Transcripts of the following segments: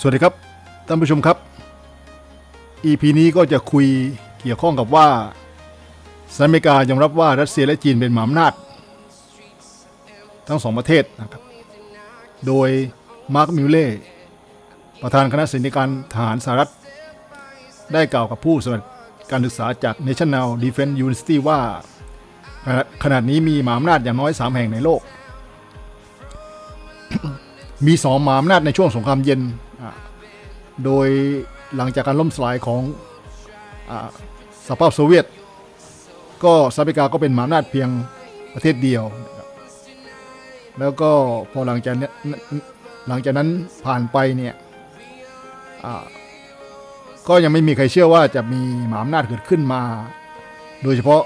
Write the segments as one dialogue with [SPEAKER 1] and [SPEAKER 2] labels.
[SPEAKER 1] สวัสดีครับท่านผู้ชมครับ EP นี้ก็จะคุยเกี่ยวข้องกับว่าสหรัฐอเมริกายอมรับว่ารัสเซียและจีนเป็นมหาอำนาจทั้งสองประเทศนะครับ โดยมาร์คมิลเล่ประธานคณะสินการทหารสหรัฐ ได้กล่าวกับผู้สมัครการศึกษาจาก National Defense University ว่า ขนาดนี้มีมหาอำนาจอย่างน้อย 3 แห่งในโลก มีสองมหาอำนาจในช่วงสงครามเย็น โดยหลังจากการล่มสลายของอสหภาพโซเวียต ก็สหรัฐอเมริกาก็เป็นมหาอำนาจเพียงประเทศเดียว แล้วก็พอหลังจากนี้หลังจากนั้นผ่านไปเนี่ยก็ยังไม่มีใครเชื่อว่าจะมีมหาอำนาจเกิดขึ้นมา โดยเฉพาะ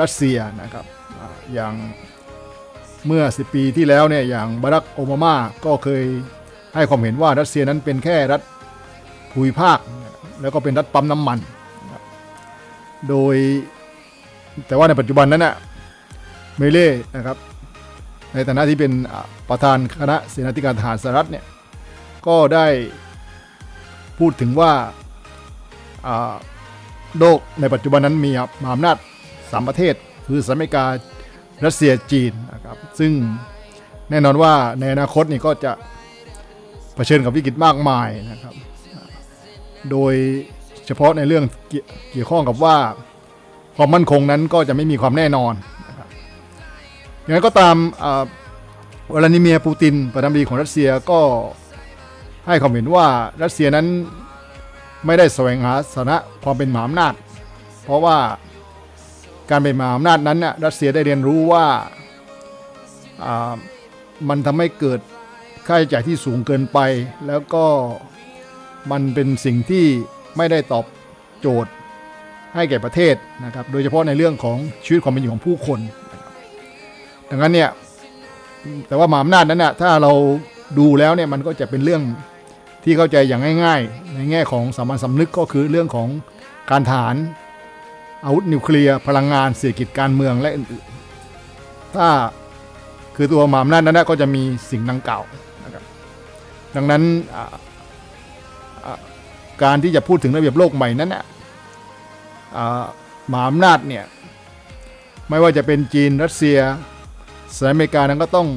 [SPEAKER 1] รัสเซียนะครับออย่างเมื่อ 10 ปีที่แล้วเนี่ยอย่างบารักโอบามาก็เคยให้ความเห็นว่ารัสเซียนั้นเป็นแค่รัฐ ภูมิภาค แล้วก็เป็นรัฐปั๊มน้ำมัน โดยแต่ว่าในปัจจุบันนั้นน่ะเมเล่นะครับ ในฐานะที่เป็นประธานคณะเสนาธิการทหารสหรัฐเนี่ยก็ได้พูดถึงว่าอ่าโลกในปัจจุบันนั้นมีมหาอำนาจสามประเทศ คือสหรัฐอเมริการัสเซียจีนนะครับซึ่งแน่นอนว่าในอนาคตนี่ก็จะเผชิญกับวิกฤตมากมายนะครับ โดยเฉพาะในเรื่องเกี่ยวข้องกับว่าความมั่นคงนั้นก็จะไม่มีความแน่นอนนะครับอย่างไรก็ตามอ่าวลาดิเมียร์ปูตินประธานาธิบดีของรัสเซียก็ให้ความเห็นว่ารัสเซียนั้นไม่ได้แสวงหาสถานะความเป็นมหาอำนาจ เพราะว่าการเป็นมหาอำนาจนั้นน่ะรัสเซียได้เรียนรู้ว่าอ่ามันทำให้เกิดค่าใช้จ่ายที่สูงเกินไป แล้วก็ มันเป็นสิ่งที่ไม่ได้ตอบโจทย์ให้แก่ประเทศนะครับ โดยเฉพาะในเรื่องของชีวิตความเป็นอยู่ของผู้คนดังนั้นเนี่ยแต่ว่ามหาอำนาจนั้นน่ะถ้าเราดูแล้วเนี่ยมันก็จะเป็นเรื่องที่เข้าใจอย่างง่าย ๆ ในแง่ของสามัญสำนึกก็คือเรื่องของการทหารอาวุธนิวเคลียร์พลังงานเศรษฐกิจการเมืองและอื่นๆถ้าคือตัวมหาอำนาจนั้นนะก็จะมีสิ่งดังกล่าวนะครับดังนั้นอ การที่จะพูดถึงระเบียบโลกใหม่นั้นนะอ่ามหาอำนาจเนี่ยไม่ว่าจะเป็นจีนรัสเซียสหรัฐอเมริกานั้นก็ต้อง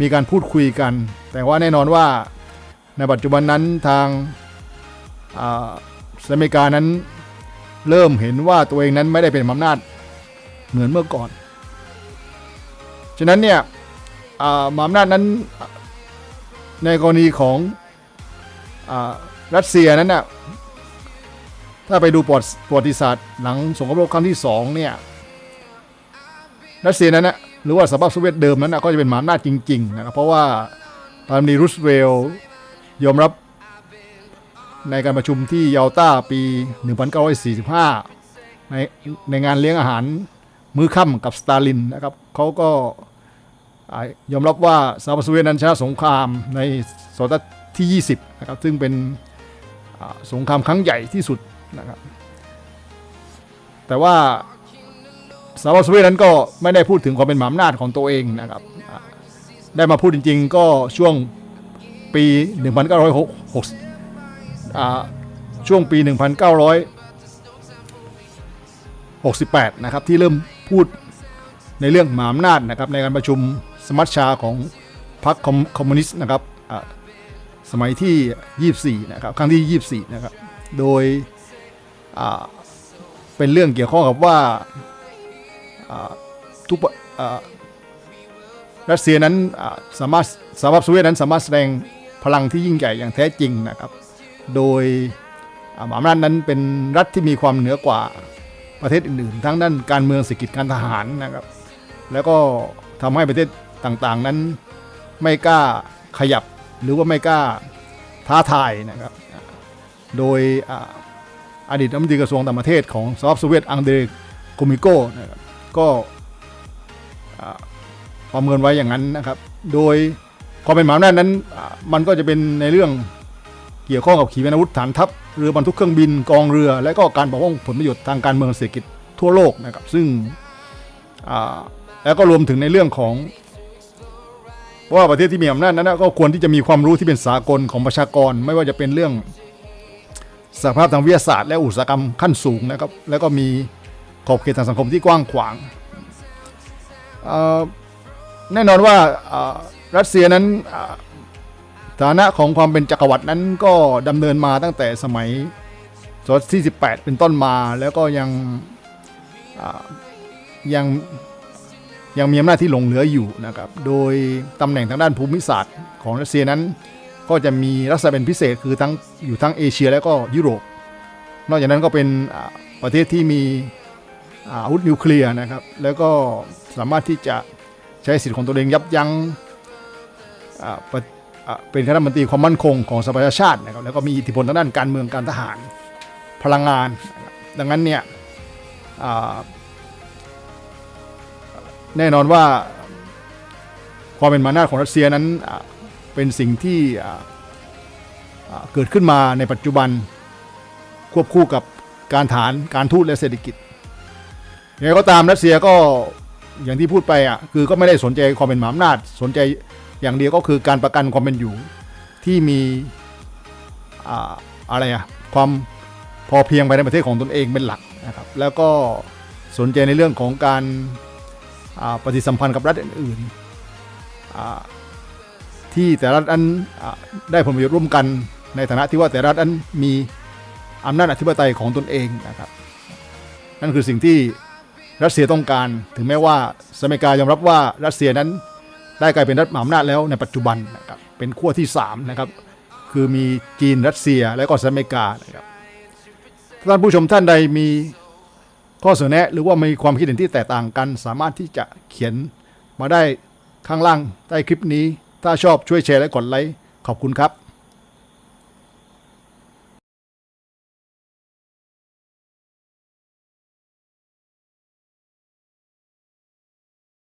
[SPEAKER 1] มีการพูดคุยกัน แต่ว่าแน่นอนว่าในปัจจุบันนั้นทางสหรัฐอเมริกานั้นเริ่มเห็นว่าตัวเองนั้นไม่ได้เป็นอำนาจเหมือนเมื่อก่อน ฉะนั้นเนี่ยอ่ามหาอำนาจนั้นในกรณีของอ รัสเซียนั้นน่ะถ้าไปดูประวัติศาสตร์หลังสงครามโลกครั้งที่สองเนี่ยรัสเซียนั้นนะหรือว่าสหภาพโซเวียตเดิมนั้นนะก็จะเป็นมหาอำนาจจริงๆนะครับเพราะว่าปานาธิบดีรูสเวลยอมรับในการประชุมที่ยาลตาปี 1945 ในในงานเลี้ยงอาหารมื้อค่ำกับสตาลินนะครับเขาก็ยอมรับว่าสหภาพโซเวียตนั้นชนะสงครามในศตวรรษที่ 20 นะครับซึ่งเป็น สงครามครั้งใหญ่ที่สุดนะครับแต่ว่าสาพโซเวียนั้นก็ไม่ได้พูดถึงความเป็นมหาอำนาจของตัวเองนะครับได้มาพูดจริง ๆ ก็ช่วงปี 1960อ่าช่วงปี 1968 นะครับที่เริ่มพูดในเรื่องมหาอำนาจนะครับในการประชุมสมัชชาของพรรคคอมมิวนิสต์นะครับ สมัยที่ 24 นะครับ ครั้งที่ 24 นะครับ โดยเป็นเรื่องเกี่ยวข้องกับว่าทุกรัสเซียนั้นสามารถสหภาพโซเวียตนั้นสามารถแสดงพลังที่ยิ่งใหญ่อย่างแท้จริงนะครับ โดยอ่ามหาอำนาจนั้นเป็นรัฐที่มีความเหนือกว่าประเทศอื่นๆ ทั้งด้านการเมืองเศรษฐกิจการทหารนะครับ แล้วก็ทำให้ประเทศต่างๆนั้นไม่กล้าขยับ หรือว่าไม่กล้าท้าทายนะครับ โดยออดีตรัฐมนตรีกระทรวงต่างประเทศของสหภาพโซเวียตอังเดรโกมิโกนะครับก็ประเมินไว้อย่างนั้นนะครับ โดยความเป็นมหาอำนาจนั้นมันก็จะเป็นในเรื่องเกี่ยวข้องกับขีปนาวุธฐานทัพเรือบรรทุกเครื่องบินกองเรือ และก็การปกป้องผลประโยชน์ทางการเมืองเศรษฐกิจทั่วโลกนะครับ ซึ่งแล้วก็รวมถึงในเรื่องของ เพราะว่าประเทศที่มีอำนาจนั้นนะก็ควรที่จะมีความรู้ที่เป็นสากลของประชากร ไม่ว่าจะเป็นเรื่องสภาพทางวิทยาศาสตร์และอุตสาหกรรมขั้นสูงนะครับแล้วก็มีขอบเขตทางสังคมที่กว้างขวางแน่นอนว่ารัสเซียนั้นฐานะของความเป็นจักรวรรดินั้นก็ดำเนินมาตั้งแต่สมัยศตวรรษที่ 18 เป็นต้นมาแล้วก็ยังยัง ยังมีอำนาจที่หลงเหลืออยู่นะครับ โดยตำแหน่งทางด้านภูมิศาสตร์ของรัสเซียนั้น ก็จะมีลักษณะเป็นพิเศษคือทั้งอยู่ทั้งเอเชียและก็ยุโรป นอกจากนั้นก็เป็นประเทศที่มีอาวุธนิวเคลียร์นะครับ แล้วก็สามารถที่จะใช้สิทธิ์ของตัวเองยับยั้งเป็นคณะมนตรีความมั่นคงของสหประชาชาตินะครับ แล้วก็มีอิทธิพลทางด้านการเมืองการทหารพลังงาน ดังนั้นเนี่ย แน่นอนว่าความเป็นมานาจของรัสเซียนั้นเป็นสิ่งที่เกิดขึ้นมาในปัจจุบันควบคู่กับการฐานการทูตและเศรษฐกิจยังไงก็ตามรัสเซียก็อย่างที่พูดไปอะคือก็ไม่ได้สนใจความเป็นมหาอำนาจสนใจอย่างเดียวก็คือการประกันความเป็นอยู่ที่มีอ่าอะไรอะความพอเพียงภายในประเทศของตนเองเป็นหลักนะครับแล้วก็สนใจในเรื่องของการ ปฏิสัมพันธ์กับรัฐอื่นๆที่แต่ละรัฐนั้นได้ผลประโยชน์ร่วมกันในฐานะที่ว่าแต่ละรัฐนั้นมีอำนาจอธิปไตยของตนเองนะครับ นั่นคือสิ่งที่รัสเซียต้องการถึงแม้ว่าสหรัฐอเมริกายอมรับว่ารัสเซียนั้นได้กลายเป็นรัฐมหาอำนาจแล้วในปัจจุบันนะครับเป็นขั้วที่3นะครับคือมีจีนรัสเซียและก็สหรัฐอเมริกานะครับท่านผู้ชมท่านใดมี ข้อเสนอแนะหรือว่ามีความคิดเห็นที่แตกต่างกัน สามารถที่จะเขียนมาได้ข้างล่างใต้คลิปนี้ ถ้าชอบช่วยแชร์และกดไลค์ขอบคุณครับ